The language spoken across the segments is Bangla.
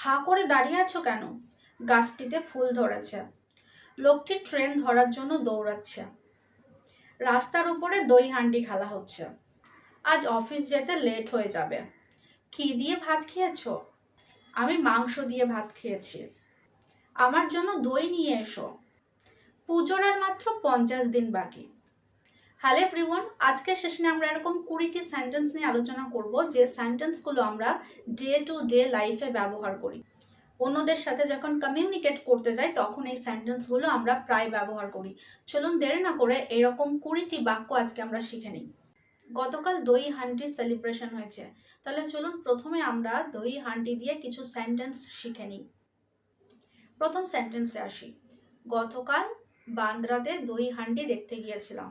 হা করে দাঁড়িয়ে আছো কেন? গাছটিতে ফুল ধরেছে। লোকটি ট্রেন ধরার জন্য দৌড়াচ্ছে। রাস্তার উপরে দই হান্ডি খেলা হচ্ছে। আজ অফিস যেতে লেট হয়ে যাবে। কি দিয়ে ভাত খেয়েছো? আমি মাংস দিয়ে ভাত খেয়েছি। আমার জন্য দই নিয়ে এসো। পুজোর আর মাত্র পঞ্চাশ দিন বাকি। হ্যালো এভরিওয়ান আজকের সেশনে আমরা এরকম কুড়িটি সেন্টেন্স নিয়ে আলোচনা করব, যে সেন্টেন্সগুলো আমরা ডে টু ডে লাইফে ব্যবহার করি। অন্যদের সাথে যখন কমিউনিকেট করতে যাই, তখন এই সেন্টেন্সগুলো আমরা প্রায় ব্যবহার করি। চলুন দেরি না করে এরকম কুড়িটি বাক্য আজকে আমরা শিখে নিই। গতকাল দই হান্ডি সেলিব্রেশন হয়েছে। তাহলে চলুন প্রথমে আমরা দই হান্ডি দিয়ে কিছু সেন্টেন্স শিখে নিই। প্রথম সেন্টেন্সে আসি। গতকাল বান্দ্রাতে দই হান্ডি দেখতে গিয়েছিলাম।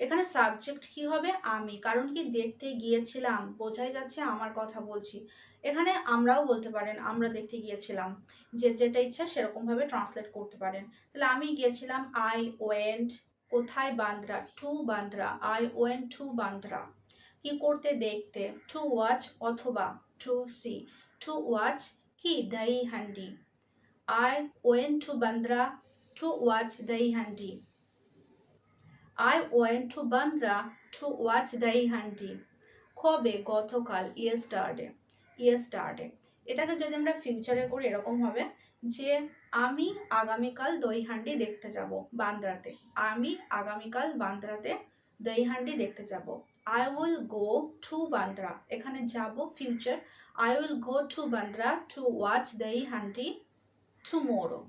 এখানে সাবজেক্ট কি হবে? আমি। কারণ কি? দেখতে গিয়েছিলাম। বোঝাই যাচ্ছে আমার কথা বলছি। এখানে আমরাও বলতে পারেন, আমরা দেখতে গিয়েছিলাম। যে যেটা ইচ্ছা সেরকম ভাবে ট্রান্সলেট করতে পারেন। তাহলে আমি গিয়েছিলাম আই ওয়েন্ট কোথায় Bandra? To Bandra. I went to Bandra. কি করতে, দেখতে? টু ওয়াচ অথবা টু সি টু ওয়াচ কি? Dahi Handi I went to Bandra. To watch Dahi Handi I went to Bandra to watch Dahi Handi কবে? গতকাল ইয়েস্টারডে ইয়েস্টারডে এটাকে যদি আমরা ফিউচারে করি, এরকম হবে যে আমি আগামীকাল দই হান্ডি দেখতে যাব বান্দ্রাতে। আমি আগামীকাল বান্দ্রাতে দই হান্ডি দেখতে যাব। I will go to Bandra এখানে যাব future I will go to Bandra to watch Dahi Handi tomorrow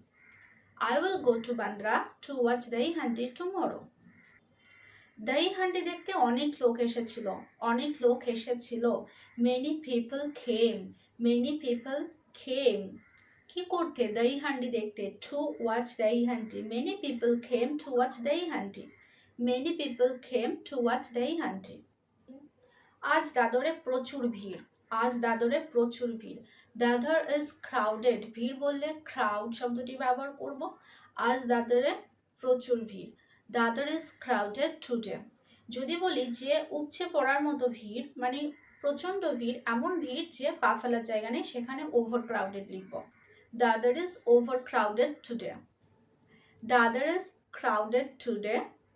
I will go to Bandra to watch Dahi Handi tomorrow দই হান্ডি দেখতে অনেক লোক এসেছিল, অনেক লোক এসেছিল। Many people came many people came কি করতে দই হান্ডি দেখতে? To watch Dahi Handi many people came to watch Dahi Handi many people came to watch Dahi Handi আজ দাদরে প্রচুর ভিড়, আজ দাদরে প্রচুর ভিড়। দাদর ইজ ক্রাউডেড ভিড় বললে ক্রাউড শব্দটি ব্যবহার করব। আজ দাদরে প্রচুর ভিড়। দাদর ইজ ক্রাউডেড টুডে যদি বলি যে উপচে পড়ার মতো ভিড় মানে প্রচণ্ড ভিড়, এমন ভিড় যে পা ফেলার জায়গা নেই, সেখানে ওভার ক্রাউডেড লিখব। Dadar is over crowded today Dadar is crowded today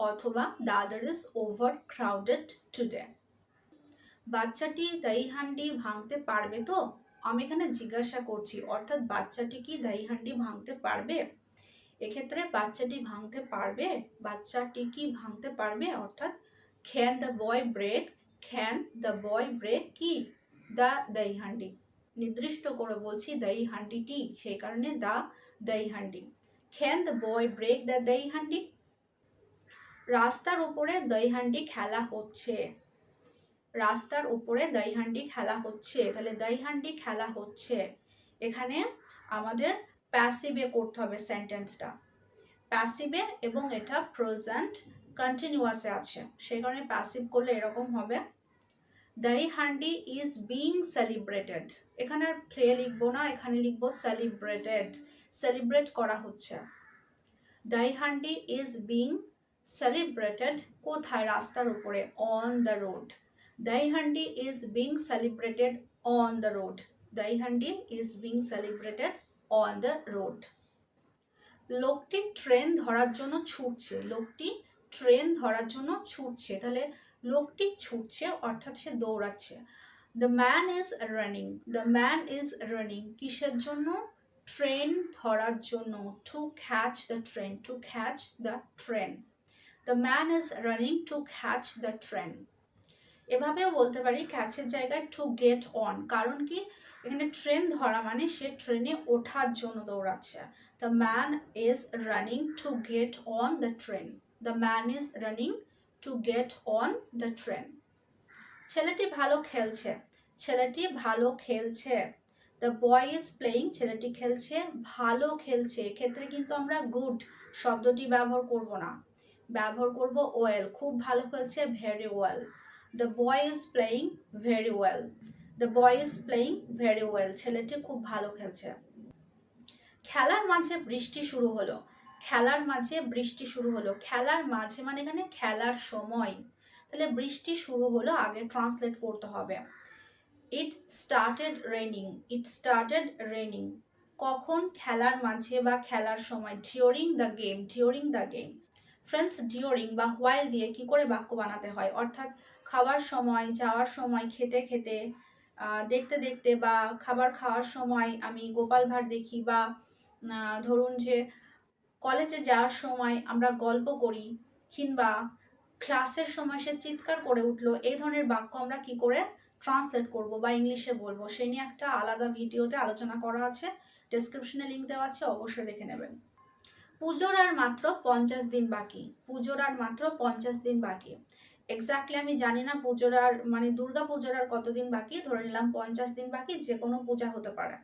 অথবা Dadar is over crowded today বাচ্চাটি হান্ডি ভাঙতে পারবে তো? আমি এখানে জিজ্ঞাসা করছি, অর্থাৎ বাচ্চাটি কি হান্ডি ভাঙতে পারবে? এক্ষেত্রে বাচ্চাটি ভাঙতে পারবে, বাচ্চাটি কি ভাঙতে পারবে? অর্থাৎ can the boy break can the boy break কি? দ্য দই হান্ডি নির্দিষ্ট করে বলছি দই হান্ডিটি সেই কারণে the Dahi Handi can the boy break the Dahi Handi রাস্তার উপরে দই হান্ডি খেলা হচ্ছে। রাস্তার উপরে দই হান্ডি খেলা হচ্ছে। তাহলে দই হান্ডি খেলা হচ্ছে। এখানে আমাদের প্যাসিভে করতে হবে সেন্টেন্সটা প্যাসিভে এবং এটা প্রেজেন্ট কন্টিনিউয়াসে আছে। সেই কারণে প্যাসিভ করলে এরকম হবে। দই হান্ডি ইজ বিং সেলিব্রেটেড এখানে আর প্লে লিখব না, এখানে লিখব সেলিব্রেটেড সেলিব্রেট করা হচ্ছে। দই হান্ডি ইজ বিং সেলিব্রেটেড কোথায়? রাস্তার উপরে on the road Dahi Handi is being celebrated on the road Dahi Handi is being celebrated on the road লোকটি ট্রেন ধরার জন্য ছুটছে, লোকটি ট্রেন ধরার জন্য ছুটছে। তাহলে লোকটি ছুটছে, অর্থাৎ সে দৌড়াচ্ছে। The man is running the man is running কিসের জন্য? ট্রেন ধরার জন্য। To catch the train to catch the train the man is running to catch the train এভাবেও বলতে পারি ক্যাচের জায়গায় টু গেট অন কারণ কি? এখানে ট্রেন ধরা মানে সে ট্রেনে ওঠার জন্য দৌড়াচ্ছে। The man is running to get on the train the man is running to get on the train ছেলেটি ভালো খেলছে। ছেলেটি ভালো খেলছে। দ্য বয় ইজ প্লেয়িং ছেলেটি খেলছে। ভালো খেলছে। এক্ষেত্রে কিন্তু আমরা গুড শব্দটি ব্যবহার করব না। ব্যবহার করব ওয়েল খুব ভালো খেলছে very well the boy is playing very well the boy is playing very well ছেলেটি খুব ভালো খেলছে। খেলার মাঝে বৃষ্টি শুরু হলো। খেলার মাঝে বৃষ্টি শুরু হলো। খেলার মাঝে মানে এখানে খেলার সময়। তাহলে বৃষ্টি শুরু হলো, আগে ট্রান্সলেট করতে হবে। It started raining it started raining কখন? খেলার মাঝে বা খেলার সময়। During the game during the game friends during বা হোয়াইল দিয়ে কি করে বাক্য বানাতে হয়? অর্থাৎ খাওয়ার সময়, যাওয়ার সময়, খেতে খেতে দেখতে দেখতে বা খাবার খাওয়ার সময় আমি গোপাল ভাঁড় দেখি বা ধরুন যে কলেজে যাওয়ার সময় আমরা গল্প করি কিংবা ক্লাসের সময় সে চিৎকার করে উঠল, এই ধরনের বাক্য আমরা কি করে ট্রান্সলেট করব বা ইংলিশে বলব? সে নিয়ে একটা আলাদা ভিডিওতে আলোচনা করা আছে ডেসক্রিপশনে লিঙ্ক দেওয়া আছে, অবশ্যই দেখে নেবেন। পুজোর আর মাত্র পঞ্চাশ দিন বাকি, পুজোর আর মাত্র পঞ্চাশ দিন বাকি। এক্স্যাক্টলি আমি জানি না পুজোর আর মানে দুর্গা পুজোর আর কতদিন বাকি? ধরে নিলাম পঞ্চাশ দিন বাকি যে কোনো পূজা হতে পারে।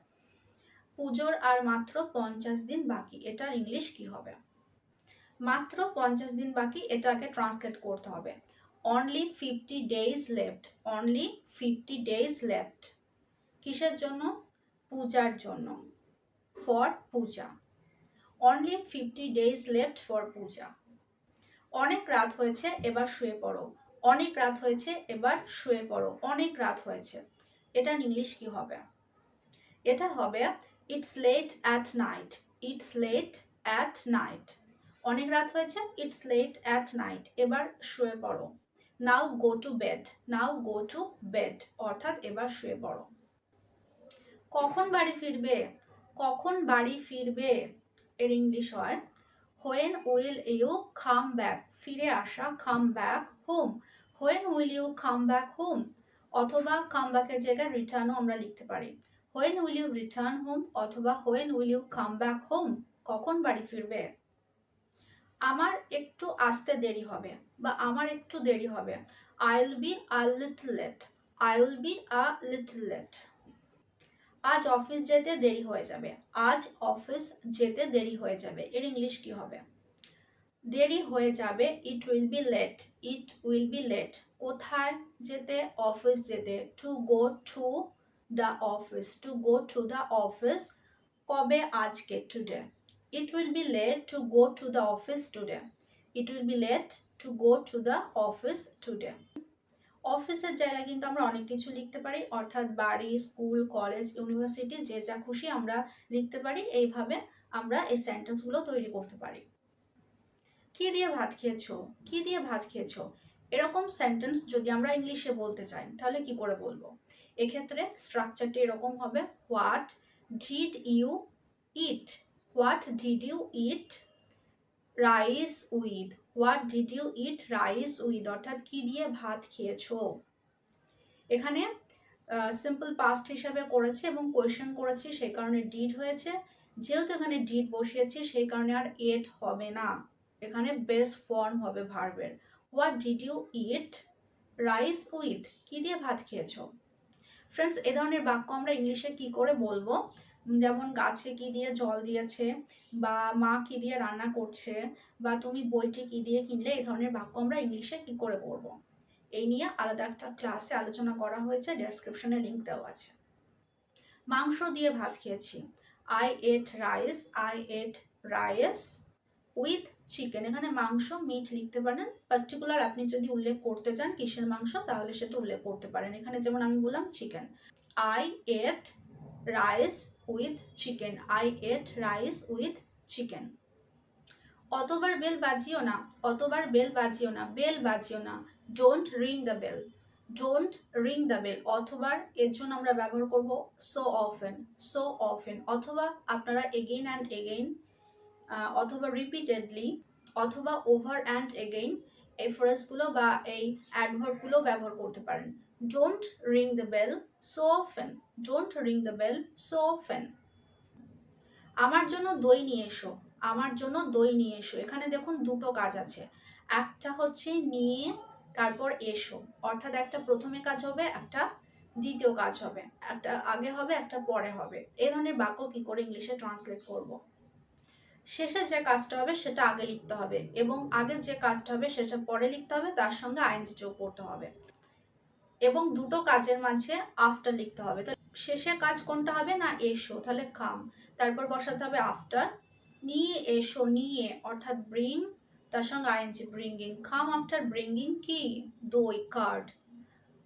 পুজোর আর মাত্র পঞ্চাশ দিন বাকি, এটার ইংলিশ কি হবে? মাত্র পঞ্চাশ দিন বাকি, এটাকে ট্রান্সলেট করতে হবে। Only fifty days left only fifty days left কিসের জন্য? পূজার জন্য। For puja. Only fifty days left for puja. অনেক রাত হয়েছে, এবার শুয়ে পড়ো। অনেক রাত হয়েছে, এবার শুয়ে পড়ো। অনেক রাত হয়েছে। এটার ইংলিশ কি হবে? এটা হবে it's late at night it's late at night অনেক রাত হয়েছে ইটস লেট অ্যাট নাইট এবার শুয়ে পড়ো। Now go to bed now go to bed অর্থাৎ এবার শুয়ে পড়ো। কখন বাড়ি ফিরবে? কখন বাড়ি ফিরবে? এর ইংলিশ হয় when will you come back ফিরে আসা come back home when will you come back home অথবা কাম ব্যাকের জায়গায় রিটার্নও আমরা লিখতে পারি। When will you return home অথবা when will you come back home কখন বাড়ি ফিরবে? আমার একটু আসতে দেরি হবে বা আমার একটু দেরি হবে। I will be a little late I will be a little late আজ অফিস যেতে দেরি হয়ে যাবে। আজ অফিস যেতে দেরি হয়ে যাবে। এর ইংলিশ কি হবে? দেরি হয়ে যাবে it will be late it will be late কোথায় যেতে? অফিস যেতে। To go to the office to go to the office কবে? আজকে today it will be late to go to the office today it will be late to go to the office today অফিসের জায়গায় কিন্তু আমরা অনেক কিছু লিখতে পারি, অর্থাৎ বাড়ি, স্কুল, কলেজ, ইউনিভার্সিটি, যে যা খুশি আমরা লিখতে পারি, এইভাবে আমরা এই সেন্টেন্সগুলো তৈরি করতে পারি। কি দিয়ে ভাত খেয়েছো? কি দিয়ে ভাত খেয়েছো? এরকম সেন্টেন্স যদি আমরা ইংলিশে বলতে চাই, তাহলে কি করে বলব? এক্ষেত্রে স্ট্রাকচারটি এরকম হবে, what did you eat? What did you eat? Rice with. What did you eat rice with? অর্থাৎ কি দিয়ে ভাত খেয়েছো? এখানে সিম্পল পাস্ট হিসাবে করেছে এবং কোয়েশ্চেন করেছি সেই কারণে ডিড হয়েছে। যেহেতু এখানে ডিড বসিয়েছি, সেই কারণে আর এট হবে না। এখানে বেস্ট ফর্ম হবে ভার্বের what did you eat rice with? কি দিয়ে ভাত খেয়েছো? ফ্রেন্ডস, এ ধরনের বাক্য আমরা ইংলিশে কি করে বলব? যেমন গাছে কি দিয়ে জল দিয়েছে বা মা কি দিয়ে রান্না করছে বা তুমি বইটি কি দিয়ে কিনলে, এই ধরনের বাক্য আমরা ইংলিশে কি করে করব এই নিয়ে আলাদা একটা ক্লাসে আলোচনা করা হয়েছে ডেসক্রিপশনে লিঙ্ক দেওয়া আছে। মাংস দিয়ে ভাত খেয়েছি। I ate rice I ate rice with chicken এখানে মাংস মিট লিখতে পারেন। পার্টিকুলার আপনি যদি উল্লেখ করতে চান কিসের মাংস, তাহলে সেটা উল্লেখ করতে পারেন। এখানে যেমন আমি বললাম chicken I ate rice with chicken I ate rice with chicken অতবার বেল বাজিও না, অতবার বেল বাজিও না, বেল বাজিও না। Don't ring the bell don't ring the bell অথবার এর জন্য আমরা ব্যবহার করব সো অফেন সো অফেন অথবা আপনারা এগেইন অ্যান্ড এগেইন অথবা রিপিটেডলি অথবা ওভার অ্যান্ড এগেইন এই ফ্রেজগুলো বা এই অ্যাডভার্বগুলো ব্যবহার করতে পারেন। Don't ring the bell so often don't ring the bell so often আমার জন্য দই নিয়ে এসো। আমার জন্য দই নিয়ে এসো। এখানে দেখুন দুটো কাজ আছে। একটা হচ্ছে নিয়ে তারপর এসো। অর্থাৎ একটা প্রথমে কাজ হবে, একটা দ্বিতীয় কাজ হবে। একটা আগে হবে, একটা পরে হবে। এই ধরনের বাক্য কি করে ইংলিশে ট্রান্সলেট করব? শেষে যে কাজটা হবে সেটা আগে লিখতে হবে এবং আগে যে কাজটা হবে সেটা পরে লিখতে হবে। তার সঙ্গে আইনজি যোগ করতে হবে। এবং দুটো কাজের মাঝে আফটার লিখতে হবে। তো শেষে কাজ কোনটা হবে? না, এসো। তাহলে কাম তারপর বসাতে হবে আফটার নিয়ে, এসো, নিয়ে, অর্থাৎ ব্রিং তার সঙ্গে ING bringing come after bringing কি? দই curd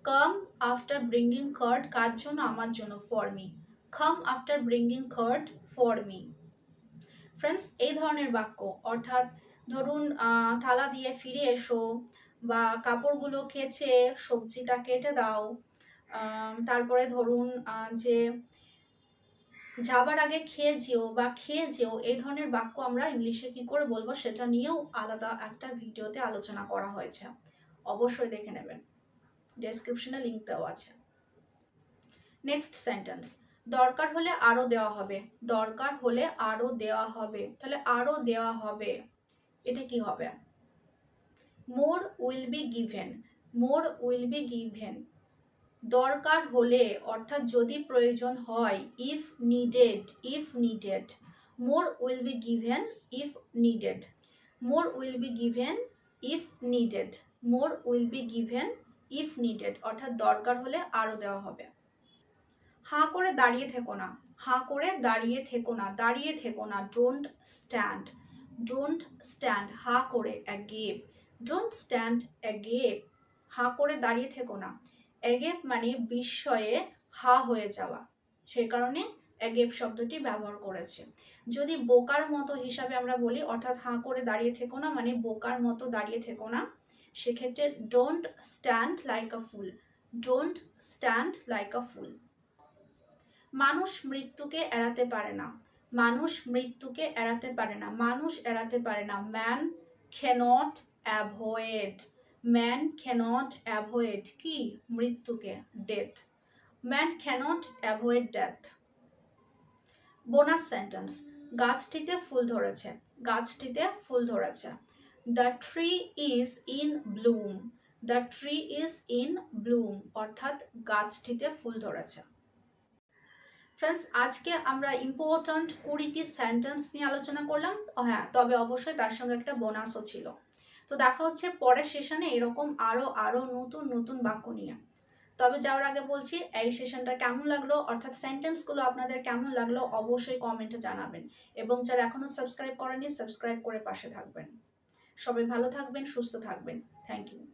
come after bringing curd কার জন্য? আমার জন্য for me come after bringing curd for me friends এই ধরনের বাক্য। অর্থাৎ ধরুন থালা দিয়ে ফিরে এসো। বা কাপড়গুলো কেচে সবজিটা কেটে দাও। তারপরে ধরুন যে যাবার আগে খেয়ে যেও বা খেয়ে যেও, এই ধরনের বাক্য আমরা ইংলিশে কি করে বলব সেটা নিয়েও আলাদা একটা ভিডিওতে আলোচনা করা হয়েছে। অবশ্যই দেখে নেবেন। ডেসক্রিপশনে লিঙ্ক দেওয়া আছে। নেক্সট সেন্টেন্স দরকার হলে আরও দেওয়া হবে। দরকার হলে আরও দেওয়া হবে। তাহলে আরও দেওয়া হবে। এটা কি হবে? More will be given, more will be given. দরকার হলে, অর্থাৎ যদি প্রয়োজন হয় if needed if needed more will be given if needed more will be given if needed more will be given if needed অর্থাৎ দরকার হলে আরও দেওয়া হবে। হাঁ করে দাঁড়িয়ে থেকো না, হাঁ করে দাঁড়িয়ে থেকো না, দাঁড়িয়ে থেকো না ডোন্ট স্ট্যান্ড ডোন্ট স্ট্যান্ড হা করে অ্যাগেপ ডোন্ট স্ট্যান্ড অ্যাগেপ হাঁ করে দাঁড়িয়ে থেকো না। অ্যাগেপ মানে বিস্ময়ে হা হয়ে যাওয়া। সেই কারণে অ্যাগেপ শব্দটি ব্যবহার করেছে। যদি বোকার মতো হিসাবে আমরা বলি, অর্থাৎ হাঁ করে দাঁড়িয়ে থেকো না মানে বোকার মতো দাঁড়িয়ে থেকো না, সেক্ষেত্রে don't stand like a fool don't stand like a fool মানুষ মৃত্যুকে এড়াতে পারে না। মানুষ মৃত্যুকে এড়াতে পারে না। মানুষ এড়াতে পারে না। Man cannot avoid. Man cannot avoid কি? মৃত্যুকে। Death. Man cannot avoid death. Bonus sentence. গাছটিতে ফুল ধরেছে। গাছটিতে ফুল ধরেছে। The tree is in bloom. The tree is in bloom. অর্থাৎ গাছটিতে ফুল ধরেছে। ফ্রেন্ডস, আজকে আমরা ইম্পর্ট্যান্ট কুড়িটি সেন্টেন্স নিয়ে আলোচনা করলাম। হ্যাঁ তবে অবশ্যই তার সঙ্গে একটা বোনাসও ছিল। তো দেখা হচ্ছে পরের সেশনে এরকম আরও আরও নতুন নতুন বাক্য নিয়ে। তবে যাওয়ার আগে বলছি, এই সেশনটা কেমন লাগল? অর্থাৎ সেন্টেন্সগুলো আপনাদের কেমন লাগল? অবশ্যই কমেন্টে জানাবেন। এবং যারা এখনও সাবস্ক্রাইব করেনি সাবস্ক্রাইব করে পাশে থাকবেন। সবাই ভালো থাকবেন, সুস্থ থাকবেন। Thank you